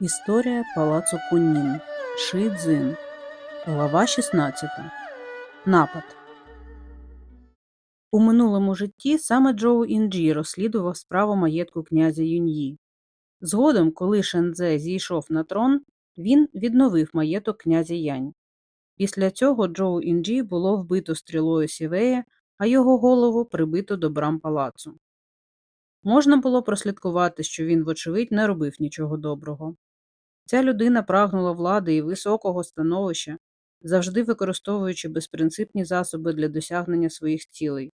Історія палацу Куннін. Ши Цзин. Глава 16. Напад. У минулому житті саме Джоу Інджі розслідував справу маєтку князя Юньї. Згодом, коли Шензе зійшов на трон, він відновив маєток князя Янь. Після цього Джоу Інджі було вбито стрілою Сівея, а його голову прибито до брам палацу. Можна було прослідкувати, що він, вочевидь, не робив нічого доброго. Ця людина прагнула влади і високого становища, завжди використовуючи безпринципні засоби для досягнення своїх цілей.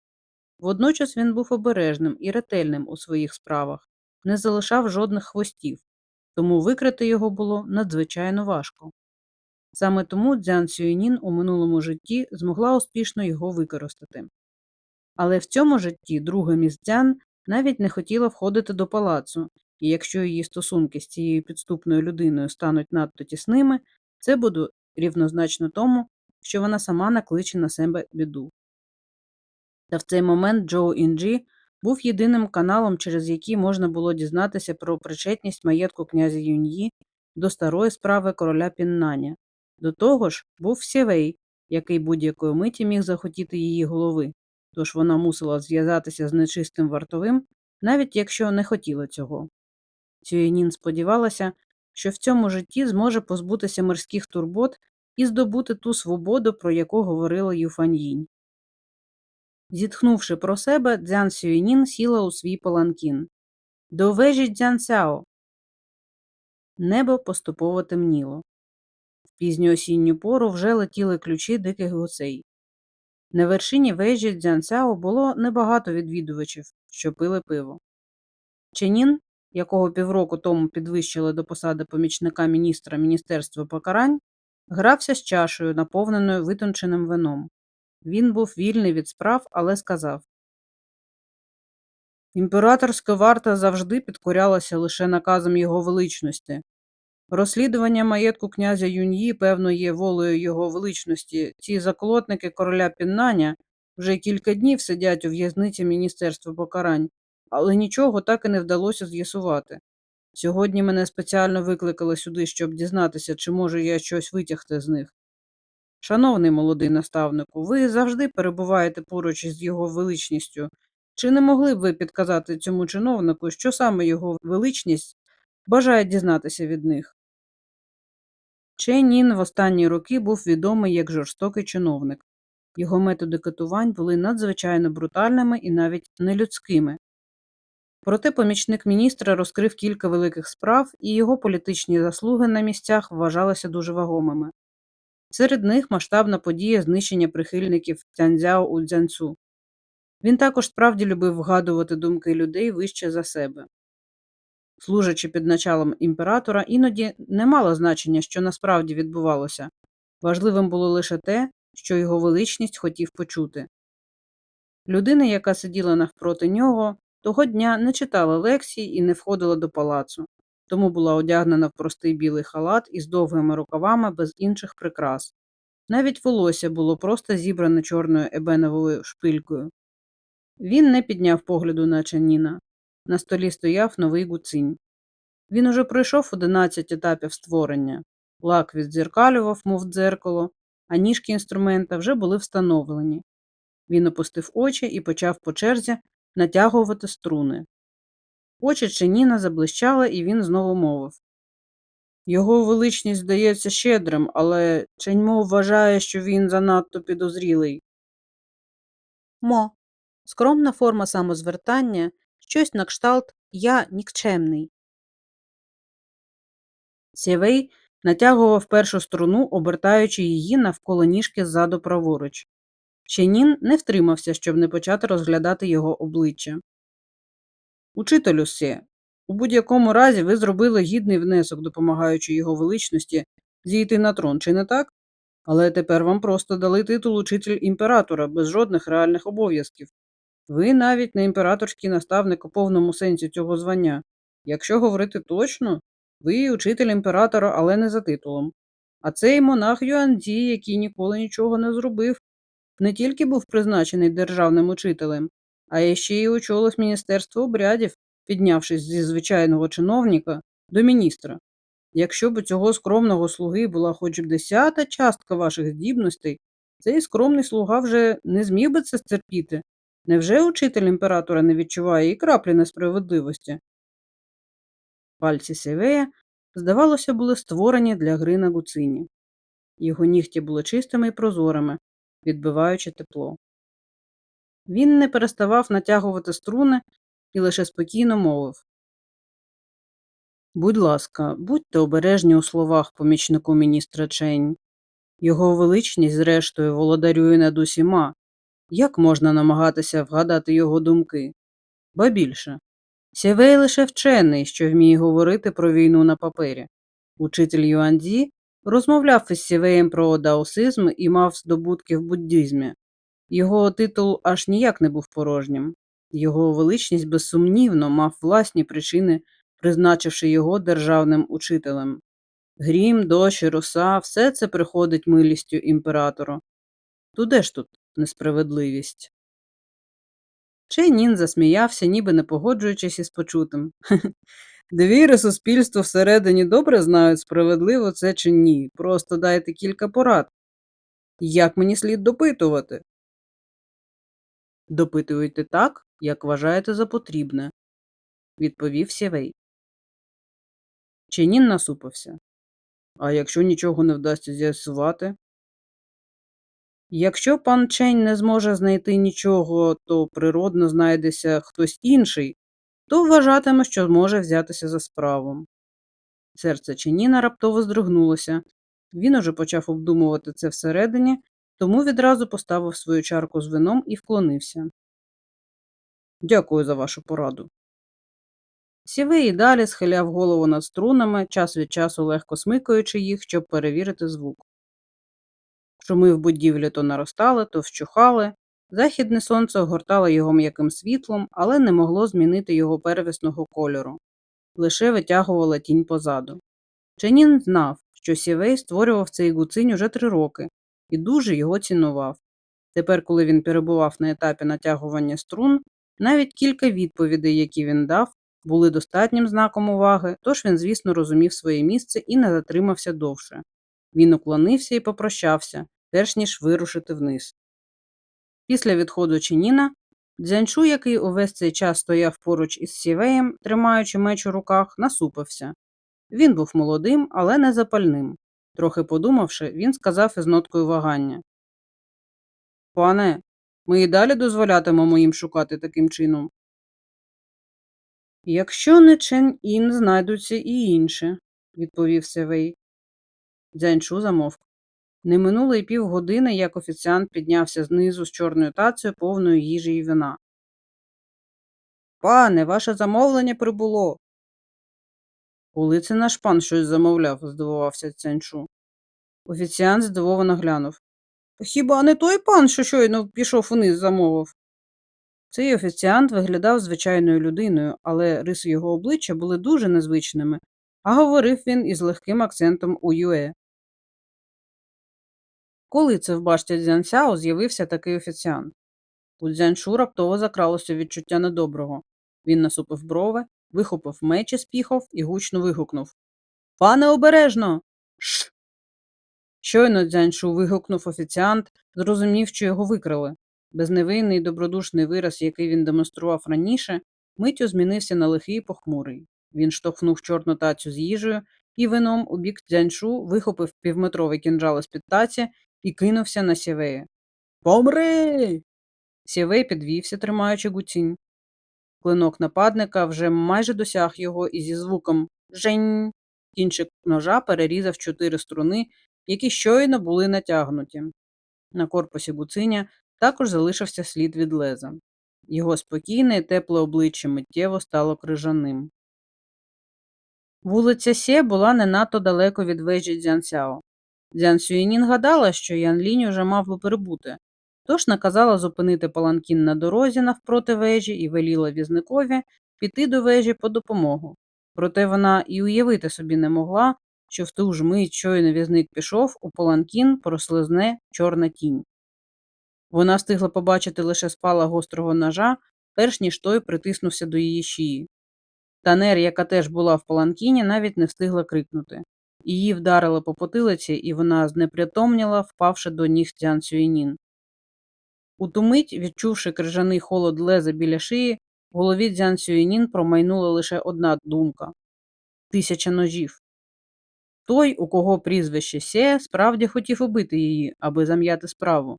Водночас він був обережним і ретельним у своїх справах, не залишав жодних хвостів, тому викрити його було надзвичайно важко. Саме тому Дзян Сюєнін у минулому житті змогла успішно його використати. Але в цьому житті друга міс Дзян навіть не хотіла входити до палацу, і якщо її стосунки з цією підступною людиною стануть надто тісними, це буде рівнозначно тому, що вона сама накличе на себе біду. Та в цей момент Джоу Інджі був єдиним каналом, через який можна було дізнатися про причетність маєтку князя Юньї до старої справи короля Піннаня. До того ж, був Сєвей, який будь-якої миті міг захотіти її голови, тож вона мусила зв'язатися з нечистим вартовим, навіть якщо не хотіла цього. Цюєнін сподівалася, що в цьому житті зможе позбутися морських турбот і здобути ту свободу, про яку говорила Юфаньїнь. Зітхнувши про себе, Дзян Сюєнін сіла у свій паланкін. До вежі Дзянсяо. Небо поступово темніло. В пізню осінню пору вже летіли ключі диких гусей. На вершині вежі Дзянсяо було небагато відвідувачів, що пили пиво. Ченін, якого півроку тому підвищили до посади помічника міністра Міністерства покарань, грався з чашею, наповненою витонченим вином. Він був вільний від справ, але сказав Імператорська варта завжди підкорялася лише наказам його величності. Розслідування маєтку князя Юньї, певно, є волею його величності. Ці заколотники короля Піннаня вже кілька днів сидять у в'язниці Міністерства покарань, але нічого так і не вдалося з'ясувати. Сьогодні мене спеціально викликали сюди, щоб дізнатися, чи можу я щось витягти з них. Шановний молодий наставнику, ви завжди перебуваєте поруч із його величністю. Чи не могли б ви підказати цьому чиновнику, що саме його величність бажає дізнатися від них? Чен Нін в останні роки був відомий як жорстокий чиновник. Його методи катувань були надзвичайно брутальними і навіть нелюдськими. Проте помічник міністра розкрив кілька великих справ, і його політичні заслуги на місцях вважалися дуже вагомими. Серед них масштабна подія знищення прихильників Цянзяо у Дзянцу. Він також справді любив вгадувати думки людей вище за себе. Служачи під началом імператора, іноді не мало значення, що насправді відбувалося важливим було лише те, що його величність хотів почути. Людина, яка сиділа навпроти нього, того дня не читала лекцій і не входила до палацу, тому була одягнена в простий білий халат із довгими рукавами без інших прикрас. Навіть волосся було просто зібране чорною ебеновою шпилькою. Він не підняв погляду на Чаніна. На столі стояв новий гуцинь. Він уже пройшов одинадцять етапів створення. Лак віддзеркалював, мов дзеркало, а ніжки інструмента вже були встановлені. Він опустив очі і почав по черзі натягувати струни. Очі Ченіна заблищали, і він знову мовив Його величність здається щедрим, але Ченьмо вважає, що він занадто підозрілий. Мо. Скромна форма самозвертання, щось на кшталт Я нікчемний. Сєвей натягував першу струну, обертаючи її навколо ніжки ззаду праворуч. Ченін не втримався, щоб не почати розглядати його обличчя. Учителю Сє, у будь-якому разі ви зробили гідний внесок, допомагаючи його величності зійти на трон, чи не так? Але тепер вам просто дали титул учитель імператора без жодних реальних обов'язків. Ви навіть не імператорський наставник у повному сенсі цього звання. Якщо говорити точно, ви учитель імператора, але не за титулом. А цей монах Юанзі, який ніколи нічого не зробив, не тільки був призначений державним учителем, а ще й очолив Міністерство обрядів, піднявшись зі звичайного чиновника до міністра. Якщо б у цього скромного слуги була хоч б десята частка ваших здібностей, цей скромний слуга вже не зміг би це стерпіти. Невже учитель імператора не відчуває і краплі несправедливості? Пальці Севея, здавалося, були створені для гри на гуцині. Його нігті були чистими і прозорими, відбиваючи тепло. Він не переставав натягувати струни і лише спокійно мовив Будь ласка, будьте обережні у словах помічнику міністра Чень. Його величність, зрештою, володарює над усіма. Як можна намагатися вгадати його думки? Ба більше. Сєвей лише вчений, що вміє говорити про війну на папері. Учитель Юанзі розмовляв із Сєвеєм про даосизм і мав здобутки в буддизмі. Його титул аж ніяк не був порожнім. Його величність безсумнівно мав власні причини, призначивши його державним учителем. Грім, дощ, роса – все це приходить милістю імператору. Туди ж тут несправедливість? Чейнін засміявся, ніби не погоджуючись із почутим. Довіри суспільство всередині добре знають, справедливо це чи ні. Просто дайте кілька порад. Як мені слід допитувати? Допитуйте так, як вважаєте за потрібне, відповів Сєвей. Ченін насупився. А якщо нічого не вдасться з'ясувати? Якщо пан Чень не зможе знайти нічого, то природно знайдеться хтось інший, то вважатиме, що зможе взятися за справу. Серце Ченіна раптово здригнулося. Він уже почав обдумувати це всередині, тому відразу поставив свою чарку з вином і вклонився. Дякую за вашу пораду. Сівий і далі схиляв голову над струнами, час від часу легко смикаючи їх, щоб перевірити звук. Шуми в будівлі то наростали, то вщухали. Західне сонце огортало його м'яким світлом, але не могло змінити його первісного кольору, лише витягувала тінь позаду. Ченін знав, що Сівей створював цей гуцинь уже три роки і дуже його цінував. Тепер, коли він перебував на етапі натягування струн, навіть кілька відповідей, які він дав, були достатнім знаком уваги, тож він, звісно, розумів своє місце і не затримався довше. Він уклонився і попрощався, перш ніж вирушити вниз. Після відходу Чініна, Дзянчу, який увесь цей час стояв поруч із сівеєм, тримаючи меч у руках, насупився. Він був молодим, але не запальним. Трохи подумавши, він сказав із ноткою вагання Пане, ми і далі дозволятимемо їм шукати таким чином. Якщо не Чен Ін, знайдуться і інші, відповів Севей. Дзянчу замовк. Не минуло й півгодини, як офіціант піднявся знизу з чорною тацею повною їжі і вина. Пане, ваше замовлення прибуло. Коли це наш пан щось замовляв, здивувався Цянчу. Офіціант здивовано глянув. Хіба не той пан, що щойно пішов униз замовив? Цей офіціант виглядав звичайною людиною, але риси його обличчя були дуже незвичними, а говорив він із легким акцентом у Юе. Коли це в башті Дзянсяо з'явився такий офіціант? У Дзяншу раптово закралося відчуття недоброго. Він насупив брови, вихопив меч із піхов і гучно вигукнув Пане обережно. Ш. Щойно Дзяншу вигукнув офіціант, зрозумів, що його викрали. Безневинний добродушний вираз, який він демонстрував раніше, миттю змінився на лихий і похмурий. Він штовхнув чорну тацю з їжею і вином у бік дзяньшу вихопив півметровий кінжал із під таці і кинувся на сєвея. Помри. Сєвей підвівся, тримаючи гуцінь. Клинок нападника вже майже досяг його і зі звуком Жень. Кінчик ножа перерізав чотири струни, які щойно були натягнуті. На корпусі гуциня також залишився слід від леза. Його спокійне і тепле обличчя миттєво стало крижаним. Вулиця Сє була не надто далеко від вежі Дзянсяо. Дзян Сюєнін гадала, що Ян Лінь уже мав би прибути, тож наказала зупинити паланкін на дорозі навпроти вежі і веліла візникові піти до вежі по допомогу. Проте вона і уявити собі не могла, що в ту ж мить щойно візник пішов, у паланкін прослизне чорна тінь. Вона встигла побачити лише спала гострого ножа, перш ніж той притиснувся до її шиї. Танер, яка теж була в паланкіні, навіть не встигла крикнути. Її вдарили по потилиці, і вона знепритомніла, впавши до ніг Цзян Сюєнін. У ту мить, відчувши крижаний холод леза біля шиї, в голові Дзян Сюєнін промайнула лише одна думка тисяча ножів. Той, у кого прізвище Се, справді хотів убити її, аби зам'яти справу.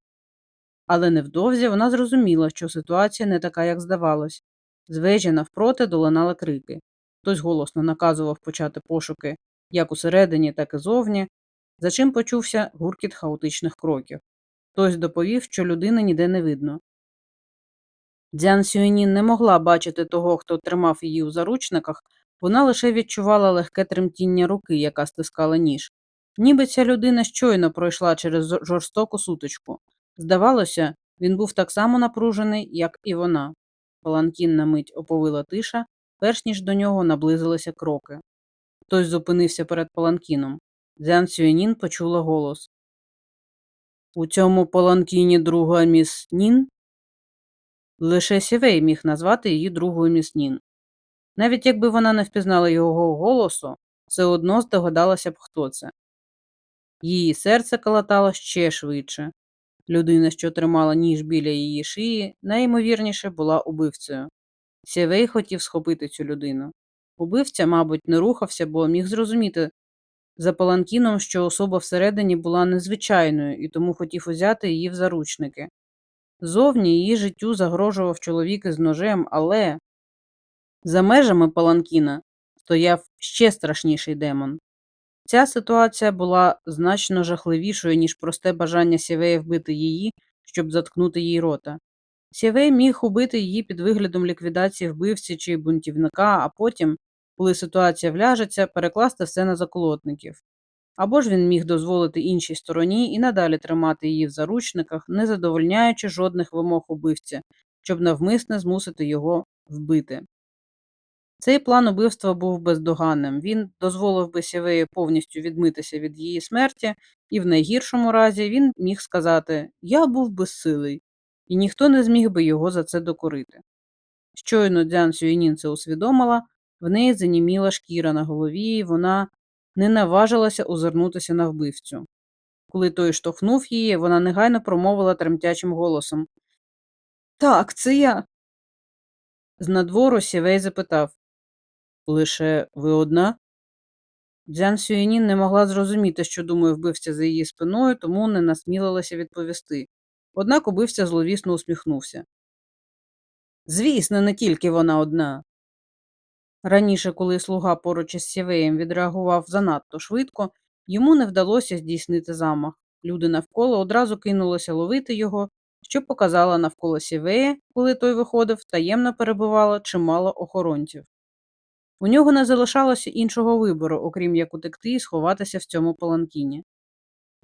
Але невдовзі вона зрозуміла, що ситуація не така, як здавалось. З навпроти долинали крики. Хтось голосно наказував почати пошуки як усередині, так і зовні, за чим почувся гуркіт хаотичних кроків. Хтось доповів, що людини ніде не видно. Дзян Сюєнін не могла бачити того, хто тримав її у заручниках, вона лише відчувала легке тремтіння руки, яка стискала ніж. Ніби ця людина щойно пройшла через жорстоку сутичку. Здавалося, він був так само напружений, як і вона. Паланкін на мить оповила тиша, перш ніж до нього наблизилися кроки. Хтось зупинився перед паланкіном. Дзян Сюєнін почула голос. У цьому паланкіні друга міс Нін? Лише Сівей міг назвати її другою міс Нін. Навіть якби вона не впізнала його голосу, все одно здогадалася б, хто це. Її серце калатало ще швидше. Людина, що тримала ніж біля її шиї, найімовірніше була убивцею. Сєвей хотів схопити цю людину. Убивця, мабуть, не рухався, бо міг зрозуміти за паланкіном, що особа всередині була незвичайною і тому хотів узяти її в заручники. Зовні її життю загрожував чоловік із ножем, але за межами паланкіна стояв ще страшніший демон. Ця ситуація була значно жахливішою, ніж просте бажання Сєвея вбити її, щоб заткнути їй рота. Сєвей міг убити її під виглядом ліквідації вбивці чи бунтівника, а потім, коли ситуація вляжеться, перекласти все на заколотників. Або ж він міг дозволити іншій стороні і надалі тримати її в заручниках, не задовольняючи жодних вимог убивця, щоб навмисне змусити його вбити. Цей план убивства був бездоганним. Він дозволив би Сєвею повністю відмитися від її смерті, і в найгіршому разі він міг сказати Я був безсилий, і ніхто не зміг би його за це докорити. Щойно Дзян Сюєнін це усвідомила, в неї заніміла шкіра на голові, і вона не наважилася озирнутися на вбивцю. Коли той штовхнув її, вона негайно промовила тремтячим голосом Так, це я. З надвору Сєвей запитав Лише ви одна? Дзян Сюєнін не могла зрозуміти, що думає вбивця за її спиною, тому не насмілилася відповісти. Однак убивця зловісно усміхнувся. Звісно, не тільки вона одна. Раніше, коли слуга поруч із Сєвеєм відреагував занадто швидко, йому не вдалося здійснити замах. Люди навколо одразу кинулися ловити його, що показала навколо Сєвея, коли той виходив, таємно перебувало чимало охоронців. У нього не залишалося іншого вибору, окрім як утекти і сховатися в цьому паланкіні.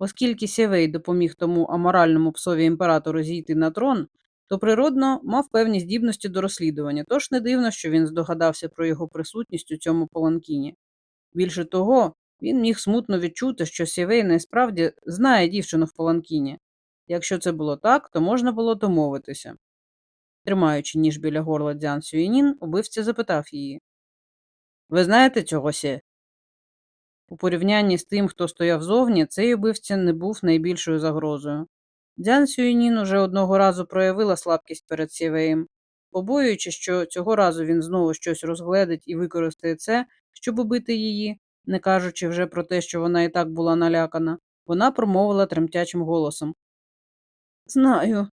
Оскільки Сєвей допоміг тому аморальному псові імператору зійти на трон, то природно мав певні здібності до розслідування, тож не дивно, що він здогадався про його присутність у цьому паланкіні. Більше того, він міг смутно відчути, що Сєвей насправді знає дівчину в паланкіні. Якщо це було так, то можна було домовитися. Тримаючи ніж біля горла Дзян Сюєнін, убивця запитав її Ви знаєте цього Сє? У порівнянні з тим, хто стояв зовні, цей убивця не був найбільшою загрозою. Дзян Сюєнін уже одного разу проявила слабкість перед Сєвеєм, побоюючи, що цього разу він знову щось розгледить і використає це, щоб убити її, не кажучи вже про те, що вона і так була налякана, вона промовила тремтячим голосом. Знаю.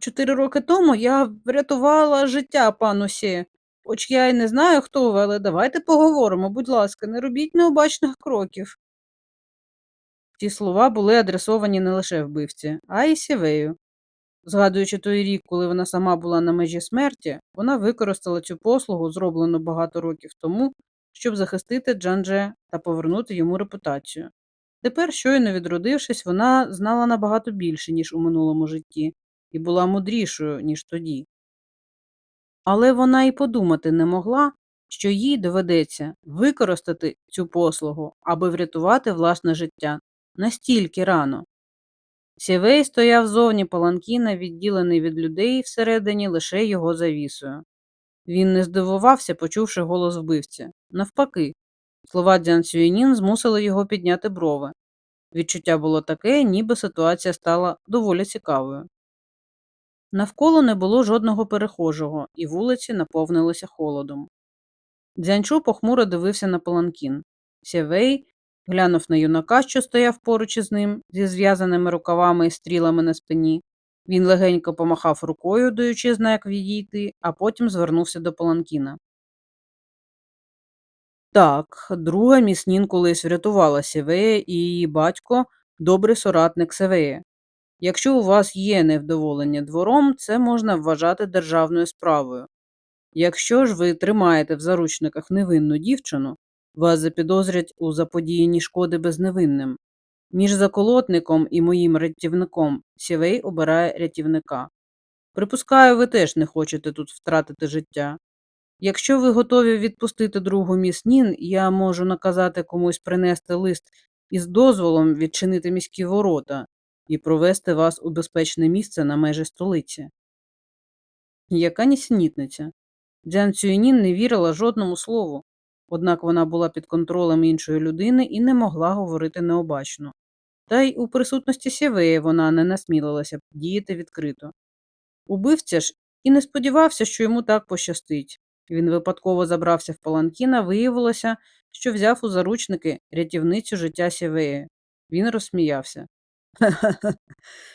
Чотири роки тому я врятувала життя пану Сє. Хоч я й не знаю, хто ви, але давайте поговоримо, будь ласка, не робіть необачних кроків. Ці слова були адресовані не лише вбивці, а й Сєвею. Згадуючи той рік, коли вона сама була на межі смерті, вона використала цю послугу, зроблену багато років тому, щоб захистити Джандже та повернути йому репутацію. Тепер, щойно відродившись, вона знала набагато більше, ніж у минулому житті, і була мудрішою, ніж тоді. Але вона й подумати не могла, що їй доведеться використати цю послугу, аби врятувати власне життя настільки рано. Сєвей стояв зовні паланкіна, відділений від людей всередині лише його завісою. Він не здивувався, почувши голос вбивці. Навпаки, слова Дзян Сюєнін змусили його підняти брови. Відчуття було таке, ніби ситуація стала доволі цікавою. Навколо не було жодного перехожого, і вулиці наповнилися холодом. Дзянчу похмуро дивився на паланкін. Сєвей глянув на юнака, що стояв поруч із ним, зі зв'язаними рукавами і стрілами на спині. Він легенько помахав рукою, даючи знак відійти, а потім звернувся до паланкіна. Так, друга міснін колись врятувала Сєвея і її батько добрий соратник Севея. Якщо у вас є невдоволення двором, це можна вважати державною справою. Якщо ж ви тримаєте в заручниках невинну дівчину, вас запідозрять у заподіянні шкоди безневинним. Між заколотником і моїм рятівником Сівей обирає рятівника. Припускаю, ви теж не хочете тут втратити життя. Якщо ви готові відпустити другу міс Нін, я можу наказати комусь принести лист із дозволом відчинити міські ворота і провести вас у безпечне місце на межі столиці. Яка нісенітниця? Дзян Цюєнін не вірила жодному слову, однак вона була під контролем іншої людини і не могла говорити необачно. Та й у присутності Сєвея вона не насмілилася діяти відкрито. Убивця ж і не сподівався, що йому так пощастить. Він випадково забрався в паланкіна, виявилося, що взяв у заручники рятівницю життя Сєвея. Він розсміявся.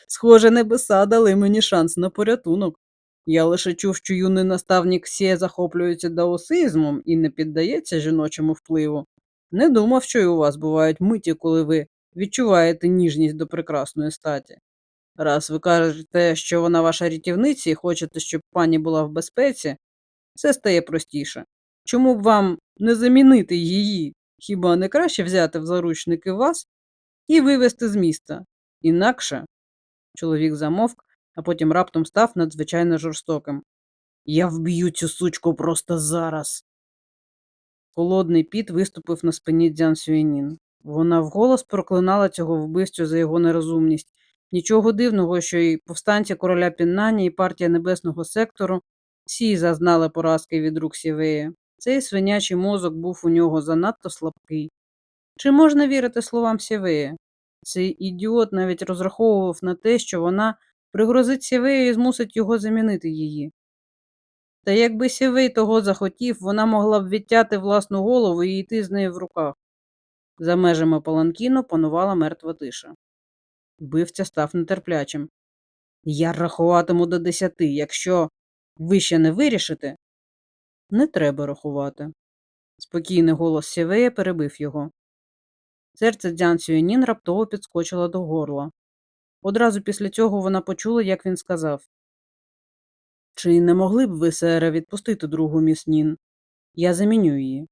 Схоже, небеса дали мені шанс на порятунок. Я лише чув, що юний наставник Сє захоплюється даосизмом і не піддається жіночому впливу. Не думав, що і у вас бувають миті, коли ви відчуваєте ніжність до прекрасної статі. Раз ви кажете, що вона ваша рятівниця і хочете, щоб пані була в безпеці, все стає простіше. Чому б вам не замінити її? Хіба не краще взяти в заручники вас і вивезти з міста? Інакше чоловік замовк, а потім раптом став надзвичайно жорстоким. Я вб'ю цю сучку просто зараз. Холодний піт виступив на спині Дзян Сюєнін. Вона вголос проклинала цього вбивцю за його нерозумність. Нічого дивного, що і повстанці короля Піннані, і партія небесного сектору всі зазнали поразки від рук Сівея. Цей свинячий мозок був у нього занадто слабкий. Чи можна вірити словам Сівея? Цей ідіот навіть розраховував на те, що вона пригрозить Сівею і змусить його замінити її. Та якби Сівей того захотів, вона могла б відтяти власну голову і йти з нею в руках. За межами паланкіну панувала мертва тиша. Вбивця став нетерплячим. Я рахуватиму до десяти, якщо ви ще не вирішите. Не треба рахувати. Спокійний голос Сєвея перебив його. Серце Дзян Сюєнін раптово підскочило до горла. Одразу після цього вона почула, як він сказав Чи не могли б ви, сере, відпустити другу міс Нін? Я заміню її.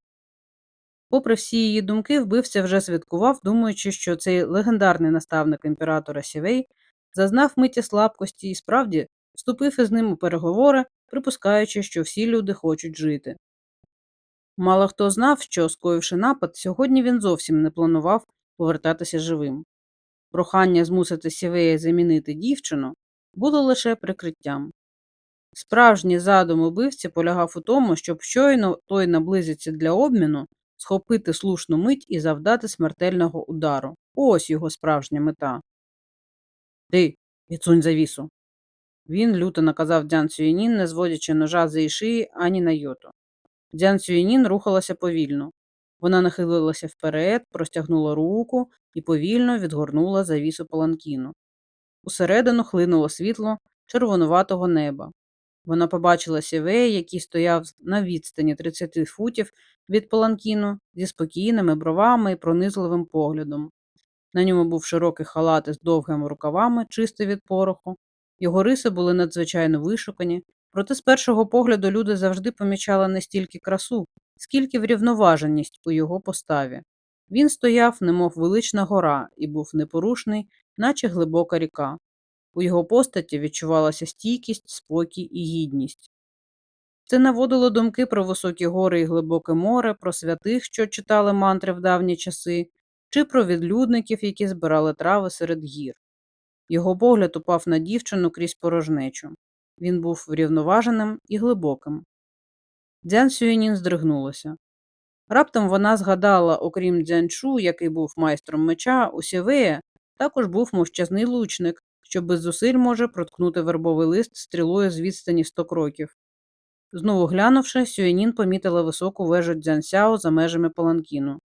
Попри всі її думки, вбивця вже святкував, думаючи, що цей легендарний наставник імператора Сівей зазнав миті слабкості і справді вступив із ним у переговори, припускаючи, що всі люди хочуть жити. Мало хто знав, що, скоївши напад, сьогодні він зовсім не планував повертатися живим. Прохання змусити Сівея замінити дівчину було лише прикриттям. Справжній задум убивці полягав у тому, щоб щойно той наблизиться для обміну, схопити слушну мить і завдати смертельного удару. Ось його справжня мета. Ти, відсунь завісу. Він люто наказав Дзян Сюєнін, не зводячи ножа з її шиї ані на йоту. Дзян Сюєнін рухалася повільно. Вона нахилилася вперед, простягнула руку і повільно відгорнула завісу паланкіну. Усередину хлинуло світло червонуватого неба. Вона побачила сівея, який стояв на відстані 30 футів від паланкіну зі спокійними бровами і пронизливим поглядом. На ньому був широкий халат із довгими рукавами, чистий від пороху. Його риси були надзвичайно вишукані, проте з першого погляду люди завжди помічали не стільки красу, скільки врівноваженість у його поставі. Він стояв, немов велична гора, і був непорушний, наче глибока ріка. У його постаті відчувалася стійкість, спокій і гідність. Це наводило думки про високі гори і глибоке море, про святих, що читали мантри в давні часи, чи про відлюдників, які збирали трави серед гір. Його погляд упав на дівчину крізь порожнечу. Він був врівноваженим і глибоким. Дзян Сюєнін здригнулася. Раптом вона згадала, окрім Дзянчу, який був майстром меча, у Сєвея також був мовчазний лучник, що без зусиль може проткнути вербовий лист стрілою з відстані 100 кроків. Знову глянувши, Сюєнін помітила високу вежу Дзянсяо за межами паланкіну.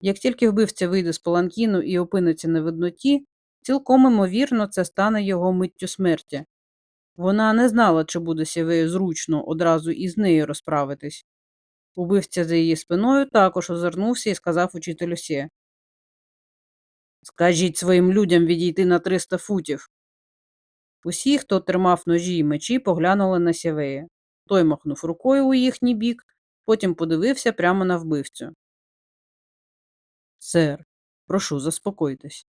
Як тільки вбивця вийде з паланкіну і опиниться на видноті, цілком імовірно це стане його миттю смерті. Вона не знала, чи буде Сєвею зручно одразу із нею розправитись. Убивця за її спиною також озирнувся і сказав учителю Сє. Скажіть своїм людям відійти на 300 футів. Усі, хто тримав ножі й мечі, поглянули на Сєвея. Той махнув рукою у їхній бік, потім подивився прямо на вбивцю. Сер, прошу, заспокойтесь.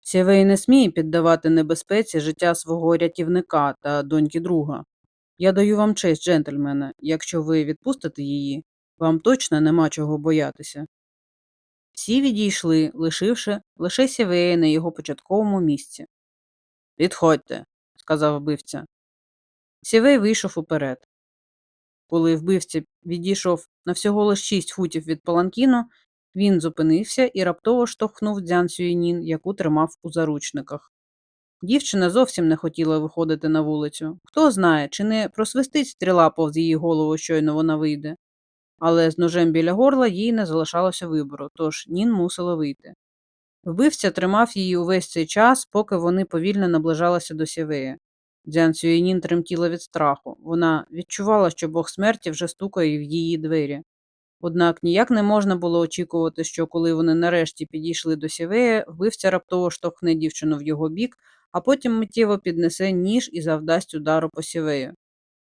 Сєвей не сміє піддавати небезпеці життя свого рятівника та доньки друга. Я даю вам честь, джентльмена, якщо ви відпустите її, вам точно нема чого боятися. Всі відійшли, лишивши лише Сєвея на його початковому місці. Підходьте, сказав вбивця. Сєвей вийшов уперед. Коли вбивця відійшов на всього лиш шість футів від паланкіну, він зупинився і раптово штовхнув Дзян Сюєнін, яку тримав у заручниках. Дівчина зовсім не хотіла виходити на вулицю. Хто знає, чи не просвистить стріла повз її голову, щойно вона вийде. Але з ножем біля горла їй не залишалося вибору, тож Нін мусила вийти. Вбивця тримав її увесь цей час, поки вони повільно наближалися до Сєвея. Дзян Сюєнін тремтіла від страху. Вона відчувала, що Бог смерті вже стукає в її двері. Однак ніяк не можна було очікувати, що коли вони нарешті підійшли до Сєвея, вбивця раптово штовхне дівчину в його бік, а потім миттєво піднесе ніж і завдасть удару по Сєвею.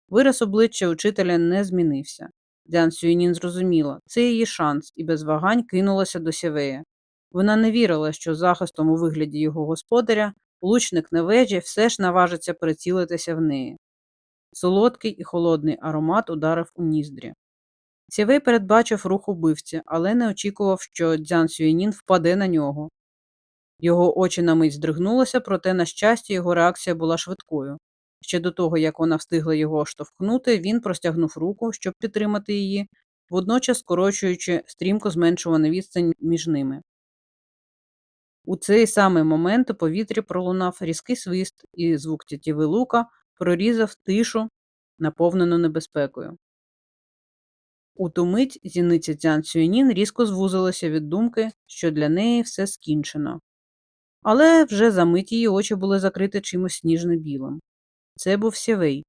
Вираз обличчя учителя не змінився. Дзян Сюєнін зрозуміла, це її шанс, і без вагань кинулася до Сєвея. Вона не вірила, що захистом у вигляді його господаря лучник на вежі все ж наважиться прицілитися в неї. Солодкий і холодний аромат ударив у ніздрі. Сєвей передбачив рух убивці, але не очікував, що Дзян Сюєнін впаде на нього. Його очі на мить здригнулися, проте, на щастя, його реакція була швидкою. Ще до того, як вона встигла його штовхнути, він простягнув руку, щоб підтримати її, водночас скорочуючи стрімко зменшувану відстань між ними. У цей самий момент у повітрі пролунав різкий свист, і звук тітіви лука прорізав тишу, наповнену небезпекою. У ту мить зіниця Цян Цюєнін різко звузилася від думки, що для неї все скінчено. Але вже за мить її очі були закриті чимось сніжно-білим. Це був сєвей.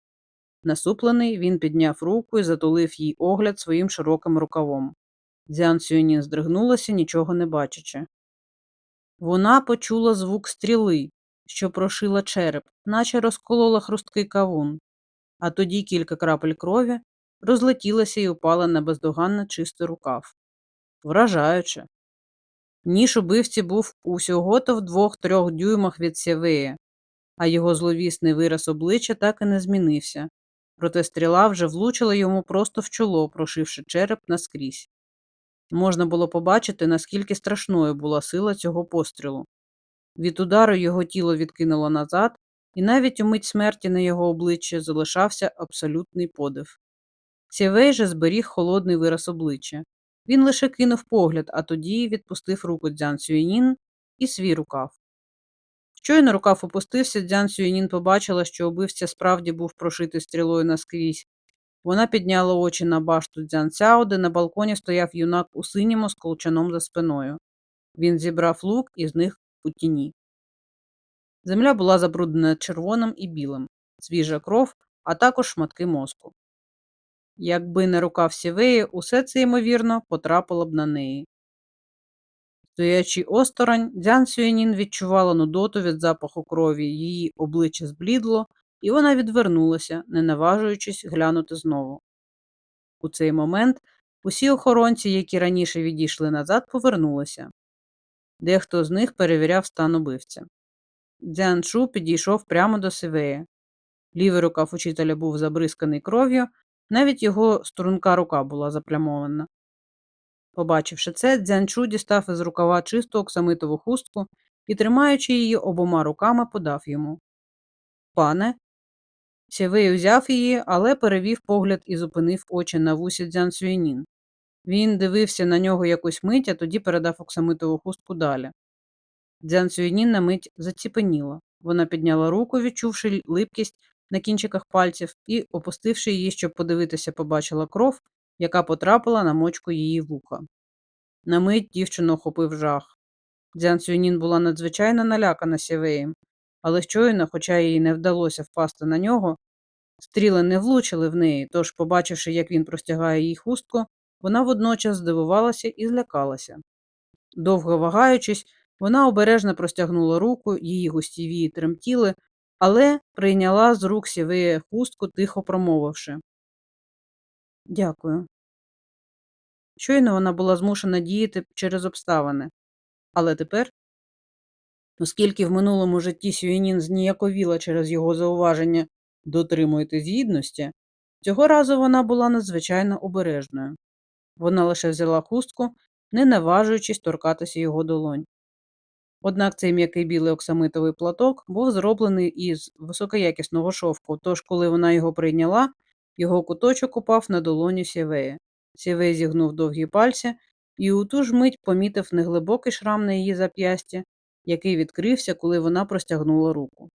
Насуплений, він підняв руку і затулив їй огляд своїм широким рукавом. Дзян Сюєнін здригнулася, нічого не бачачи. Вона почула звук стріли, що прошила череп, наче розколола хрусткий кавун, а тоді кілька крапель крові розлетілася і упала на бездоганно чистий рукав. Вражаюче. Ніж убивці був усього-то в двох-трьох дюймах від сєвея, а його зловісний вираз обличчя так і не змінився, проте стріла вже влучила йому просто в чоло, прошивши череп наскрізь. Можна було побачити, наскільки страшною була сила цього пострілу. Від удару його тіло відкинуло назад, і навіть у мить смерті на його обличчі залишався абсолютний подив. Сєвей же зберіг холодний вираз обличчя. Він лише кинув погляд, а тоді відпустив руку Дзян Сюєнін і свій рукав. Щойно рукав опустився, Дзян Сюєнін побачила, що убивця справді був прошитий стрілою наскрізь. Вона підняла очі на башту Дзян Цяо, де на балконі стояв юнак у синьому з колчаном за спиною. Він зібрав лук і зник у тіні. Земля була забруднена червоним і білим, свіжа кров, а також шматки мозку. Якби не рукав сівеї, усе це, ймовірно, потрапило б на неї. Стоячи осторонь, Дзян Сюєнін відчувала нудоту від запаху крові, її обличчя зблідло, і вона відвернулася, не наважуючись глянути знову. У цей момент усі охоронці, які раніше відійшли назад, повернулися. Дехто з них перевіряв стан убивця. Дзян Шу підійшов прямо до Сивея. Лівий рукав учителя був забризканий кров'ю, навіть його струнка рука була заплямована. Побачивши це, Дзянчу дістав із рукава чисту оксамитову хустку і, тримаючи її обома руками, подав йому. Пане, Сєвей узяв її, але перевів погляд і зупинив очі на вусі Дзян Сюєнін. Він дивився на нього якусь мить, а тоді передав оксамитову хустку далі. Дзян Сюєнін на мить заціпеніла. Вона підняла руку, відчувши липкість на кінчиках пальців, і, опустивши її, щоб подивитися, побачила кров, яка потрапила на мочку її вуха. На мить дівчину охопив жах. Дзян Сюєнін була надзвичайно налякана сєвеєм, але щойно, хоча їй не вдалося впасти на нього, стріли не влучили в неї, тож, побачивши, як він простягає їй хустку, вона водночас здивувалася і злякалася. Довго вагаючись, вона обережно простягнула руку, її густі вії тремтіли, але прийняла з рук сівея хустку, тихо промовивши. Дякую. Щойно вона була змушена діяти через обставини. Але тепер, оскільки в минулому житті Сюєнін зніяковіла через його зауваження дотримуйтесь гідності, цього разу вона була надзвичайно обережною. Вона лише взяла хустку, не наважуючись торкатися його долонь. Однак цей м'який білий оксамитовий платок був зроблений із високоякісного шовку, тож, коли вона його прийняла, його куточок упав на долоню сєвея. Сєвей зігнув довгі пальці і у ту ж мить помітив неглибокий шрам на її зап'ясті, який відкрився, коли вона простягнула руку.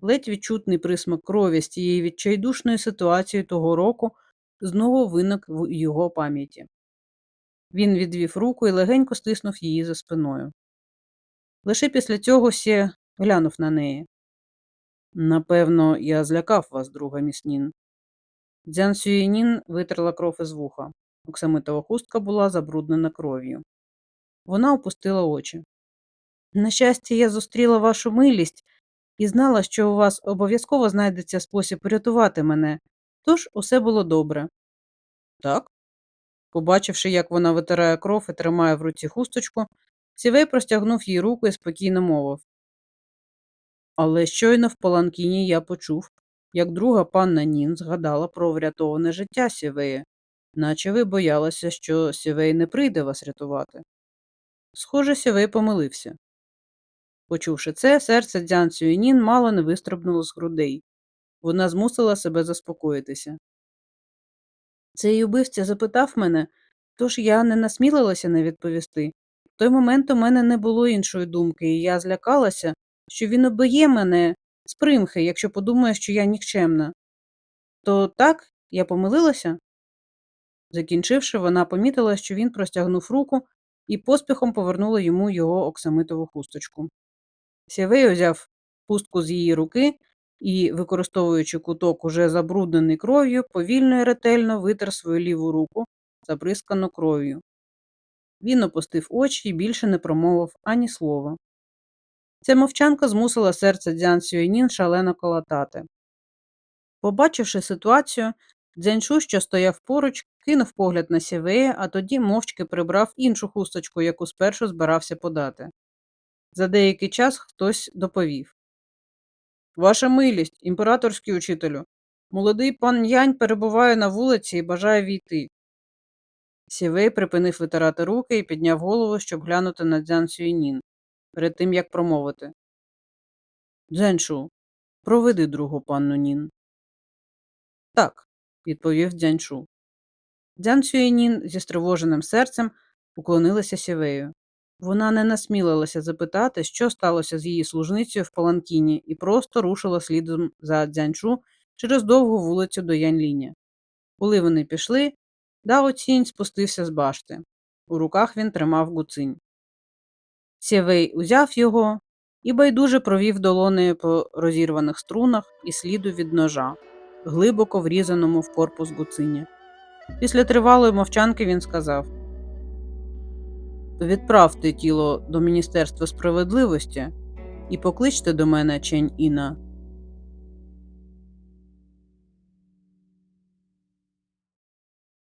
Ледь відчутний присмак крові з тієї відчайдушної ситуації того року знову виник в його пам'яті. Він відвів руку і легенько стиснув її за спиною. Лише після цього Сє глянув на неї. Напевно, я злякав вас, друга міснін. Дзян Сюєнін витерла кров із вуха. Оксамитова хустка була забруднена кров'ю. Вона опустила очі. На щастя, я зустріла вашу милість і знала, що у вас обов'язково знайдеться спосіб порятувати мене, тож усе було добре. Так? Побачивши, як вона витирає кров і тримає в руці хусточку, Сівей простягнув їй руку і спокійно мовив. Але щойно в паланкіні я почув, як друга панна Нін згадала про врятоване життя Сівея, наче ви боялися, що Сівей не прийде вас рятувати. Схоже, Сівей помилився. Почувши це, серце Дзян Цюєнін мало не вистрибнуло з грудей. Вона змусила себе заспокоїтися. Цей убивця запитав мене, тож я не насмілилася не відповісти. В той момент у мене не було іншої думки, і я злякалася, що він обиє мене з примхи, якщо подумає, що я нікчемна. То так, я помилилася? Закінчивши, вона помітила, що він простягнув руку і поспіхом повернула йому його оксамитову хусточку. Сєвей узяв хустку з її руки і, використовуючи куток, уже забруднений кров'ю, повільно і ретельно витер свою ліву руку, забризкану кров'ю. Він опустив очі і більше не промовив ані слова. Ця мовчанка змусила серце Дзян Сюєнін шалено колотати. Побачивши ситуацію, Дзяньшу, що стояв поруч, кинув погляд на сівея, а тоді мовчки прибрав іншу хусточку, яку спершу збирався подати. За деякий час хтось доповів Ваша милість, імператорський учителю. Молодий пан Янь перебуває на вулиці і бажає війти. Сівей припинив витирати руки і підняв голову, щоб глянути на Дзян Сюйнін, перед тим як промовити. Дзяньшу, проведи другу панну Нін. Так, відповів Дзяньшу. Дзян Сюєнін зі стривоженим серцем уклонилася сівею. Вона не насмілилася запитати, що сталося з її служницею в Паланкіні, і просто рушила слідом за Дзяньшу через довгу вулицю до Яньліня. Коли вони пішли, Дао Цінь спустився з башти. У руках він тримав гуцинь. Сєвей узяв його і байдуже провів долонею по розірваних струнах і сліду від ножа, глибоко врізаному в корпус гуциня. Після тривалої мовчанки він сказав Відправте тіло до Міністерства справедливості і покличте до мене Чень Іна